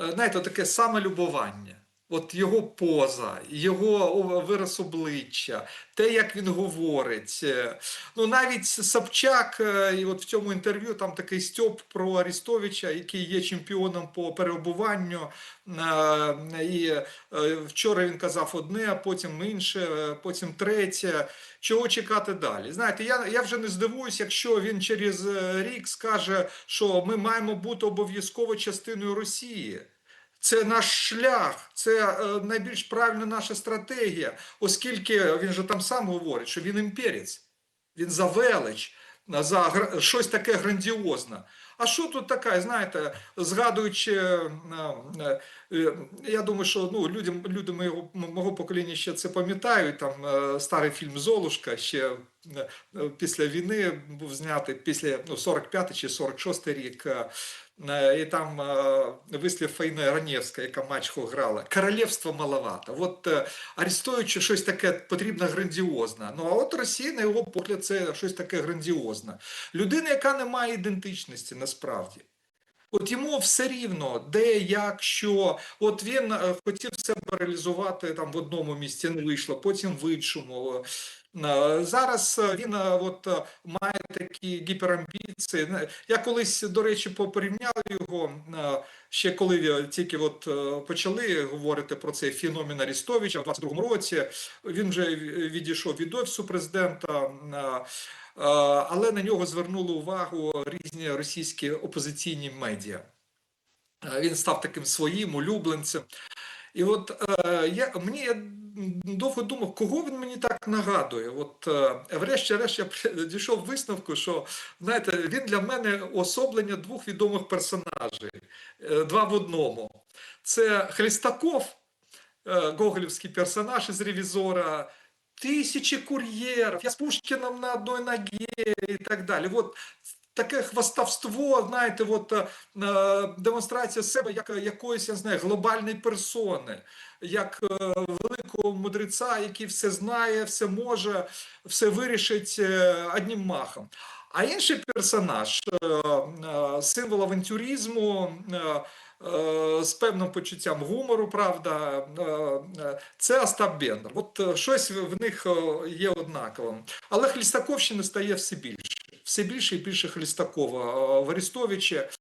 е, знаєте, таке самолюбування. От його поза, його вираз обличчя, те, як він говорить. Е, Ну, навіть Собчак, е, і от в цьому інтерв'ю там такий стьоп про Арістовича, який є чемпіоном по переобуванню. Е, І вчора він казав одне, а потім інше, потім третє. Чого чекати далі? Знаєте, я, я вже не здивуюсь, якщо він через рік скаже, що ми маємо бути обов'язково частиною Росії. Це наш шлях, це е, найбільш правильна наша стратегія, оскільки він же там сам говорить, що він імперець, він за велич, за щось таке грандіозне. А що тут таке, знаєте, згадуючи, е, е, е, я думаю, що ну, людям, люди мого, мого покоління ще це пам'ятають, там старий фільм Золушка ще після війни був знятий, після ну, 45 чи 46 рік. І там вислів Фаїни Ранєвська, яка мачху грала. Королівство маловато. От арестуючи щось таке потрібно грандіозне. Ну а от Росія, на його погляд, це щось таке грандіозне. Людина, яка не має ідентичності насправді. От йому все рівно, де, як, що. От він е, хотів себе реалізувати там в одному місці, не вийшло, потім в іншому. Е, Зараз е, він е, от має такі гіперамбіції. Я колись, до речі, порівняв його ще коли тільки от почали говорити про цей феномен Арістовича в 22-му році. Він вже відійшов від офісу президента. Але на нього звернули увагу різні російські опозиційні медіа. Він став таким своїм улюбленцем. І от я, мені довго думав, кого він мені так нагадує. От е, врешті-решт я дійшов висновку, що знаєте, він для мене особлення двох відомих персонажей, е, два в одному. Це Хлістаков, е, гоголівський персонаж із ревізора. Тисячі кур'єрів, я з Пушкіном на одній ногі і так далі. От таке хвастовство, знаєте, от, е, е, демонстрація себе як якоїсь, я знаю, глобальної персони, як е, великого мудреця, який все знає, все може, все вирішить е, одним махом. А інший персонаж, е, е, символ авантюризму, е, е, з певним почуттям гумору, правда, е, е, це Остап Бендер. От е, щось в них е, є однаковим. Але Хлістаковщина стає все більше. Все більше і більше Хлістакова е, в Арестовичі.